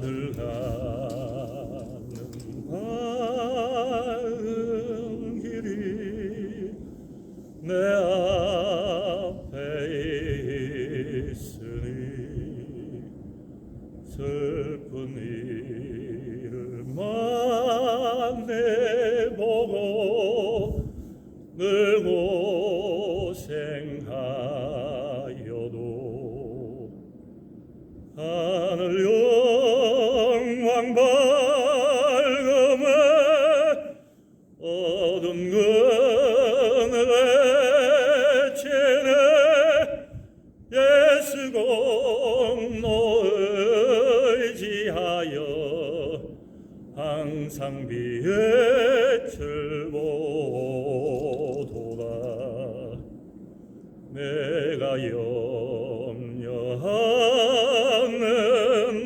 가는 밝은 길이 내 앞에 있으니 슬픈 일을 만내보고 늘고 공로 의지하여 항상 빛을 보도다. 내가 염려하는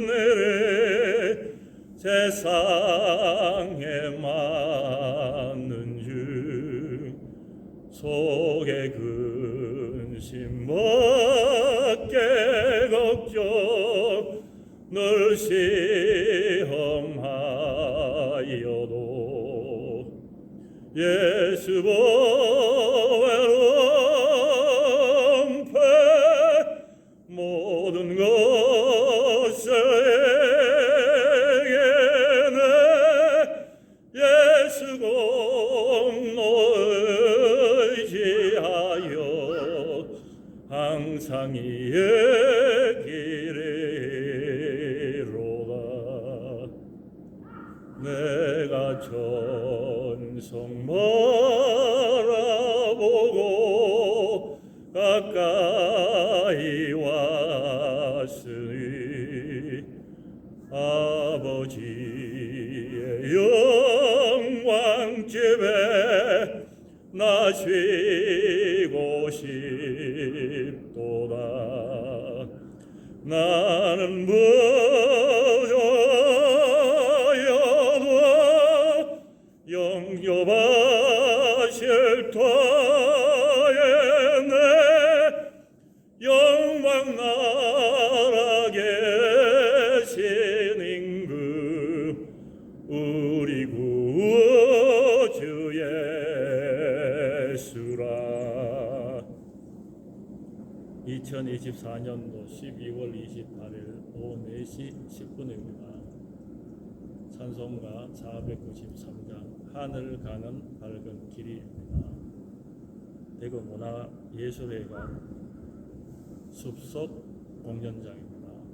일에 세상에 많은 중 속에 근심 먹게 늘 시험하여도 예수 보 항상 이의 길이로다 내가 전성 바라보고 가까이 왔으니 아버지의 영광 집에 나 쉬고 싶 나는 무저여도 영접하실 터에 내 영광 나라 계신 임금 우리 구주 예수 2024년도 12월 28일 오후 4시 10분입니다. 찬송가 493장 하늘 가는 밝은 길이입니다. 대구 문화예술회관 숲속 공연장입니다.